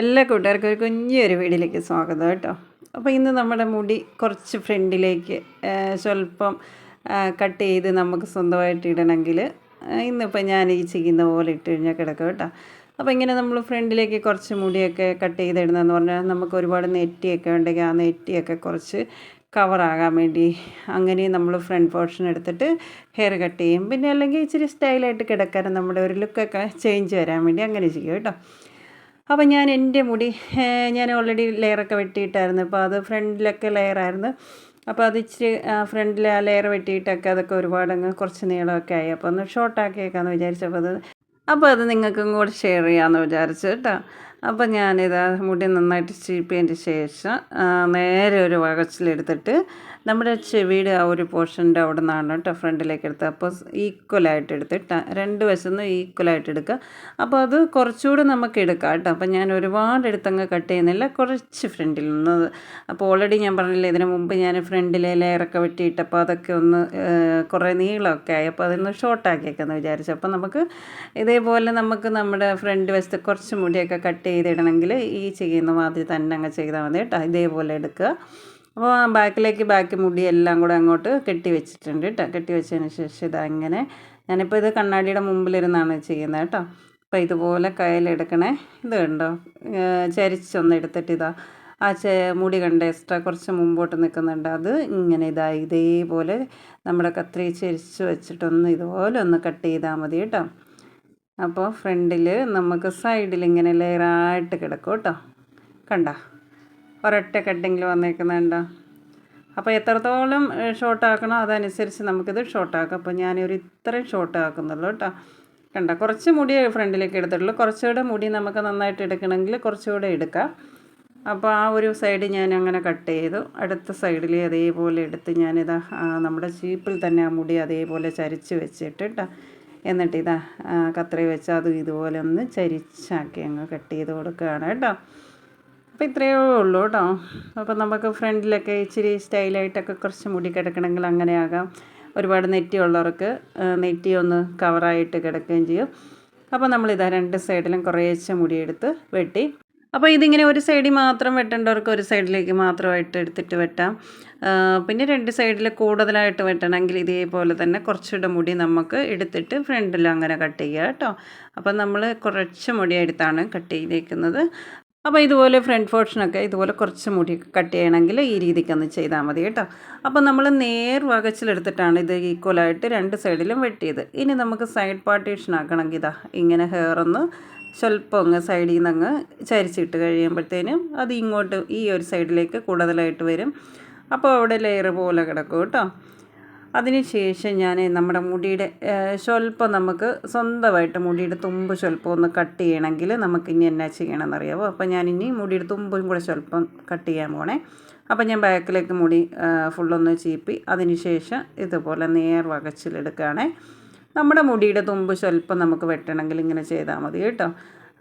എല്ലാ കൂട്ടുകാർക്കും ഒരു കുഞ്ഞൊരു വീടിലേക്ക് സ്വാഗതം കേട്ടോ. അപ്പോൾ ഇന്ന് നമ്മുടെ മുടി കുറച്ച് ഫ്രണ്ടിലേക്ക് സ്വല്പം കട്ട് ചെയ്ത് നമുക്ക് സ്വന്തമായിട്ട് ഇടണമെങ്കിൽ ഇന്നിപ്പോൾ ഞാൻ ഈ ചെയ്യുന്ന പോലെ ഇട്ട് കഴിഞ്ഞാൽ കിടക്കും കേട്ടോ. അപ്പോൾ ഇങ്ങനെ നമ്മൾ ഫ്രണ്ടിലേക്ക് കുറച്ച് മുടിയൊക്കെ കട്ട് ചെയ്തിടുന്നതെന്ന് പറഞ്ഞാൽ നമുക്ക് ഒരുപാട് നെറ്റിയൊക്കെ ഉണ്ടെങ്കിൽ ആ നെറ്റിയൊക്കെ കുറച്ച് കവറാകാൻ വേണ്ടി അങ്ങനെ നമ്മൾ ഫ്രണ്ട് പോർഷൻ എടുത്തിട്ട് ഹെയർ കട്ട് ചെയ്യും. പിന്നെ അല്ലെങ്കിൽ ഇച്ചിരി സ്റ്റൈലായിട്ട് കിടക്കാനും നമ്മുടെ ഒരു ലുക്കൊക്കെ ചേഞ്ച് വരാൻ വേണ്ടി അങ്ങനെ ചെയ്യും കേട്ടോ. അപ്പോൾ ഞാൻ എന്റെ മുടി ഞാൻ ഓൾറെഡി ലെയറൊക്കെ വെട്ടിയിട്ടായിരുന്നു. അപ്പോൾ അത് ഫ്രണ്ടിലൊക്കെ ലെയറായിരുന്നു അപ്പോൾ അത് ഇച്ചിരി ഫ്രണ്ടിൽ ആ ലെയർ വെട്ടിയിട്ടൊക്കെ അതൊക്കെ ഒരുപാട് അങ്ങ് കുറച്ച് നീളമൊക്കെ ആയി. അപ്പോൾ ഒന്ന് ഷോർട്ടാക്കിയേക്കാന്ന് വിചാരിച്ചപ്പോൾ അത് അപ്പോൾ അത് നിങ്ങൾക്കും കൂടെ ഷെയർ ചെയ്യാമെന്ന് വിചാരിച്ചു കേട്ടോ. അപ്പോൾ ഞാനിത് മുടി നന്നായിട്ട് ചീപ്പിയതിന്റെ ശേഷം നേരെ ഒരു വകച്ചിലെടുത്തിട്ട് നമ്മുടെ ചെവിയുടെ ആ ഒരു പോർഷന്റെ അവിടെ നിന്നാണ് കേട്ടോ ഫ്രണ്ടിലേക്ക് എടുത്തത്. അപ്പോൾ ഈക്വലായിട്ട് എടുത്തിട്ട് രണ്ട് വശത്തുനിന്ന് ഈക്വലായിട്ട് എടുക്കുക. അപ്പോൾ അത് കുറച്ചുകൂടി നമുക്ക് എടുക്കാം കേട്ടോ. അപ്പോൾ ഞാൻ ഒരുപാട് എടുത്തങ്ങ് കട്ട് ചെയ്യുന്നില്ല. കുറച്ച് ഫ്രണ്ടിൽ നിന്ന് അപ്പോൾ ഓൾറെഡി ഞാൻ പറഞ്ഞില്ലേ ഇതിന് മുമ്പ് ഞാൻ ഫ്രണ്ടിലെ ലെയറൊക്കെ വെട്ടിയിട്ടപ്പോൾ അതൊക്കെ ഒന്ന് കുറേ നീളമൊക്കെ ആയി. അപ്പോൾ അതൊന്ന് ഷോർട്ടാക്കിയേക്കെന്ന് വിചാരിച്ചു. അപ്പോൾ നമുക്ക് ഇതേപോലെ നമുക്ക് നമ്മുടെ ഫ്രണ്ട് വശത്ത് കുറച്ച് മുടിയൊക്കെ കട്ട് ചെയ്തിടണമെങ്കിൽ ഈ ചെയ്യുന്ന മാതിരി തന്നെ അങ്ങ് ചെയ്താൽ മതി കേട്ടോ. ഇതേപോലെ എടുക്കുക. അപ്പോൾ ബാക്കിലേക്ക് ബാക്കി മുടി എല്ലാം കൂടെ അങ്ങോട്ട് കെട്ടി വെച്ചിട്ടുണ്ട് കേട്ടോ കെട്ടി വെച്ചതിന് ശേഷം ഇതാ ഇങ്ങനെ ഞാനിപ്പോൾ ഇത് കണ്ണാടിയുടെ മുമ്പിലിരുന്നാണ് ചെയ്യുന്നത് കേട്ടോ അപ്പോൾ ഇതുപോലെ കയ്യിലെടുക്കണേ ഇത് കണ്ടോ? ചരിച്ചൊന്ന് എടുത്തിട്ട് ഇതാ. ആ ചെ മുടി കണ്ട എക്സ്ട്രാ കുറച്ച് മുമ്പോട്ട് നിൽക്കുന്നുണ്ട് അത് ഇങ്ങനെ ഇതാ ഇതേപോലെ നമ്മുടെ കത്രി ചരിച്ച് വെച്ചിട്ടൊന്ന് ഇതുപോലെ ഒന്ന് കട്ട് ചെയ്താൽ മതി കേട്ടോ അപ്പോൾ ഫ്രണ്ടിൽ നമുക്ക് സൈഡിൽ ഇങ്ങനെ ലെയറായിട്ട് കിടക്കും കേട്ടോ കണ്ട? ഒരൊറ്റ കട്ടിങ്ങിൽ വന്നേക്കുന്നുണ്ടോ? അപ്പോൾ എത്രത്തോളം ഷോർട്ട് ആക്കണോ അതനുസരിച്ച് നമുക്കിത് ഷോർട്ട് ആക്കാം അപ്പോൾ ഞാനൊരു ഇത്രയും ഷോർട്ട് ആക്കുന്നുള്ളൂ കേട്ടോ. കണ്ട കുറച്ച് മുടി ഫ്രണ്ടിലേക്ക് എടുത്തിട്ടുള്ളൂ. കുറച്ചുകൂടെ മുടി നമുക്ക് നന്നായിട്ട് എടുക്കണമെങ്കിൽ കുറച്ചുകൂടെ എടുക്കാം. അപ്പോൾ ആ ഒരു സൈഡ് ഞാൻ അങ്ങനെ കട്ട് ചെയ്തു. അടുത്ത സൈഡിൽ അതേപോലെ എടുത്ത് ഞാനിതാ നമ്മുടെ ചീപ്പിൽ തന്നെ ആ മുടി അതേപോലെ ചരിച്ച് വെച്ചിട്ട് കേട്ടോ എന്നിട്ട് ഇതാ കത്രി വെച്ച് അതും ഇതുപോലെ ഒന്ന് ചരിച്ചാക്കി അങ്ങ് കട്ട് ചെയ്ത് കൊടുക്കുകയാണ് കേട്ടോ. അപ്പോൾ ഇത്രയേ ഉള്ളൂ കേട്ടോ. അപ്പോൾ നമുക്ക് ഫ്രണ്ടിലൊക്കെ ഇച്ചിരി സ്റ്റൈലായിട്ടൊക്കെ കുറച്ച് മുടി കിടക്കണമെങ്കിൽ അങ്ങനെ ആകാം ഒരുപാട് നെറ്റി ഉള്ളവർക്ക് നെറ്റി ഒന്ന് കവറായിട്ട് കിടക്കുകയും ചെയ്യും. അപ്പോൾ നമ്മളിതാ രണ്ട് സൈഡിലും കുറേശ്ശെ മുടിയെടുത്ത് വെട്ടി. അപ്പോൾ ഇതിങ്ങനെ ഒരു സൈഡിൽ മാത്രം വെട്ടേണ്ടവർക്ക് ഒരു സൈഡിലേക്ക് മാത്രമായിട്ട് എടുത്തിട്ട് വെട്ടാം. പിന്നെ രണ്ട് സൈഡിൽ കൂടുതലായിട്ട് വെട്ടണമെങ്കിൽ ഇതേപോലെ തന്നെ കുറച്ചുകൂടെ മുടി നമുക്ക് എടുത്തിട്ട് ഫ്രണ്ടിൽ അങ്ങനെ കട്ട് ചെയ്യുക കേട്ടോ. അപ്പോൾ നമ്മൾ കുറച്ച് മുടി എടുത്താണ് കട്ട് ചെയ്തേക്കുന്നത്. അപ്പോൾ ഇതുപോലെ ഫ്രണ്ട് പോർഷനൊക്കെ ഇതുപോലെ കുറച്ച് മുടി കട്ട് ചെയ്യണമെങ്കിൽ ഈ രീതിക്കൊന്ന് ചെയ്താൽ മതി കേട്ടോ. അപ്പോൾ നമ്മൾ നേർ വകച്ചിലെടുത്തിട്ടാണ് ഇത് ഈക്വലായിട്ട് രണ്ട് സൈഡിലും വെട്ടിയത്. ഇനി നമുക്ക് സൈഡ് പാർട്ടീഷൻ ആക്കണമെങ്കിൽ ഇതാ ഇങ്ങനെ ഹെയർ ഒന്ന് സ്വല്പം അങ്ങ് സൈഡിൽ നിന്ന് അങ്ങ് ചരിച്ചിട്ട് കഴിയുമ്പോഴത്തേനും അത് ഇങ്ങോട്ട് ഈ ഒരു സൈഡിലേക്ക് കൂടുതലായിട്ട് വരും. അപ്പോൾ അവിടെ ലെയർ പോലെ കിടക്കും കേട്ടോ. അതിനുശേഷം ഞാൻ നമ്മുടെ മുടിയുടെ സ്വല്പം നമുക്ക് സ്വന്തമായിട്ട് മുടിയുടെ തുമ്പ് സ്വല്പം ഒന്ന് കട്ട് ചെയ്യണമെങ്കിൽ നമുക്ക് ഇനി എന്നാ ചെയ്യണമെന്ന് അറിയാമോ അപ്പോൾ ഞാൻ ഇനി മുടിയുടെ തുമ്പും കൂടെ സ്വല്പം കട്ട് ചെയ്യാൻ പോണേ. അപ്പോൾ ഞാൻ ബാക്കിലേക്ക് മുടി ഫുള്ളൊന്ന് ചീപ്പി അതിനുശേഷം ഇതുപോലെ നേർ വകച്ചിലെടുക്കുകയാണേ നമ്മുടെ മുടിയുടെ തുമ്പ് സ്വല്പം നമുക്ക് വെട്ടണമെങ്കിൽ ഇങ്ങനെ ചെയ്താൽ മതി കേട്ടോ.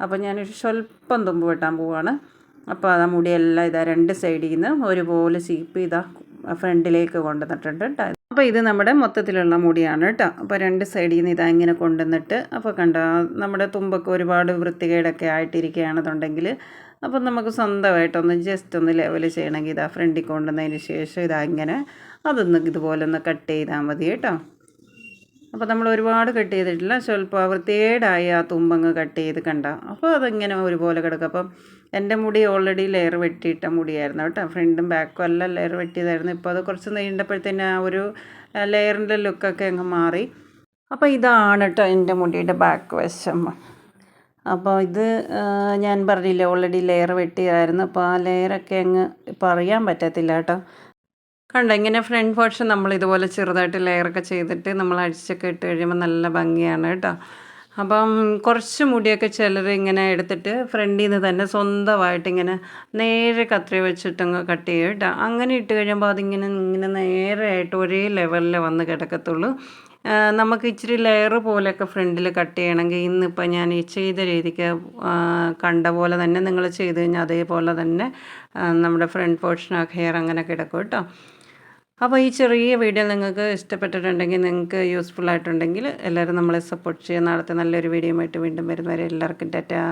അപ്പോൾ ഞാനൊരു സ്വല്പം തുമ്പ് വെട്ടാൻ പോവാണ്. അപ്പോൾ ആ മുടിയെല്ലാം ഇതാ രണ്ട് സൈഡിൽ നിന്ന് ഒരുപോലെ ചീപ്പ് ഇതാ ഫ്രണ്ടിലേക്ക് കൊണ്ടുവന്നിട്ടുണ്ട് കേട്ടോ. അപ്പോൾ ഇത് നമ്മുടെ മൊത്തത്തിലുള്ള മുടിയാണ് കേട്ടോ അപ്പോൾ രണ്ട് സൈഡിൽ നിന്ന് ഇതാ ഇങ്ങനെ കൊണ്ടുവന്നിട്ട് അപ്പോൾ കണ്ടോ നമ്മുടെ തുമ്പൊക്കെ ഒരുപാട് വൃത്തികേടൊക്കെ ആയിട്ടിരിക്കുകയാണെന്നുണ്ടെങ്കിൽ അപ്പോൾ നമുക്ക് സ്വന്തമായിട്ടൊന്ന് ജസ്റ്റ് ഒന്ന് ലെവൽ ചെയ്യണമെങ്കിൽ ഇതാ ഫ്രണ്ടിൽ കൊണ്ടുവന്നതിന് ശേഷം ഇതാ ഇങ്ങനെ അതൊന്ന് ഇതുപോലെ ഒന്ന് കട്ട് ചെയ്താൽ മതി കേട്ടോ. അപ്പോൾ നമ്മൾ ഒരുപാട് കട്ട് ചെയ്തിട്ടില്ല. സ്വല്പം വൃത്തികേടായി ആ തുമ്പങ്ങ് കട്ട് ചെയ്ത് കണ്ട. അപ്പോൾ അതിങ്ങനെ ഒരുപോലെ കിടക്കും. അപ്പം എന്റെ മുടി ഓൾറെഡി ലെയർ വെട്ടിയിട്ട മുടിയായിരുന്നു കേട്ടോ. ഫ്രണ്ടും ബാക്കും എല്ലാം ലെയർ വെട്ടിയതായിരുന്നു. ഇപ്പോൾ അത് കുറച്ച് നീണ്ടപ്പോഴത്തേന് ആ ഒരു ലെയറിന്റെ ലുക്കൊക്കെ അങ്ങ് മാറി. അപ്പോൾ ഇതാണ് കേട്ടോ എന്റെ മുടിയുടെ ബാക്ക് വശം. അപ്പോൾ ഇത് ഞാൻ പറഞ്ഞില്ലേ ഓൾറെഡി ലെയർ വെട്ടിയായിരുന്നു അപ്പോൾ ആ ലെയറൊക്കെ അങ്ങ് ഇപ്പോൾ അറിയാൻ പറ്റത്തില്ല കേട്ടോ കണ്ടോ ഇങ്ങനെ ഫ്രണ്ട് പോർഷൻ നമ്മൾ ഇതുപോലെ ചെറുതായിട്ട് ലെയറൊക്കെ ചെയ്തിട്ട് നമ്മൾ അഴിച്ചൊക്കെ ഇട്ട് കഴിയുമ്പോൾ നല്ല ഭംഗിയാണ് കേട്ടോ. അപ്പം കുറച്ച് മുടിയൊക്കെ ചിലർ ഇങ്ങനെ എടുത്തിട്ട് ഫ്രണ്ടിൽ നിന്ന് തന്നെ സ്വന്തമായിട്ട് ഇങ്ങനെ നേരെ കത്രി വെച്ചിട്ടങ്ങ് കട്ട് ചെയ്യും കേട്ടോ. അങ്ങനെ ഇട്ട് കഴിയുമ്പോൾ അതിങ്ങനെ ഇങ്ങനെ നേരെയായിട്ട് ഒരേ ലെവലിൽ വന്ന് കിടക്കത്തുള്ളൂ. നമുക്ക് ഇച്ചിരി ലെയർ പോലെയൊക്കെ ഫ്രണ്ടിൽ കട്ട് ചെയ്യണമെങ്കിൽ ഇന്നിപ്പോൾ ഞാൻ ഈ ചെയ്ത രീതിക്ക് കണ്ട പോലെ തന്നെ നിങ്ങൾ ചെയ്ത് കഴിഞ്ഞാൽ അതേപോലെ തന്നെ നമ്മുടെ ഫ്രണ്ട് പോർഷൻ ആ ഹെയർ അങ്ങനെ കിടക്കും കേട്ടോ. അപ്പോൾ ഈ ചെറിയ വീഡിയോ നിങ്ങൾക്ക് ഇഷ്ടപ്പെട്ടിട്ടുണ്ടെങ്കിൽ നിങ്ങൾക്ക് യൂസ്ഫുൾ ആയിട്ടുണ്ടെങ്കിൽ എല്ലാവരും നമ്മളെ സപ്പോർട്ട് ചെയ്യുക. നാളത്തെ നല്ലൊരു വീഡിയോ ആയിട്ട് വീണ്ടും വരുന്നവരെ എല്ലാവർക്കും ടാറ്റാ.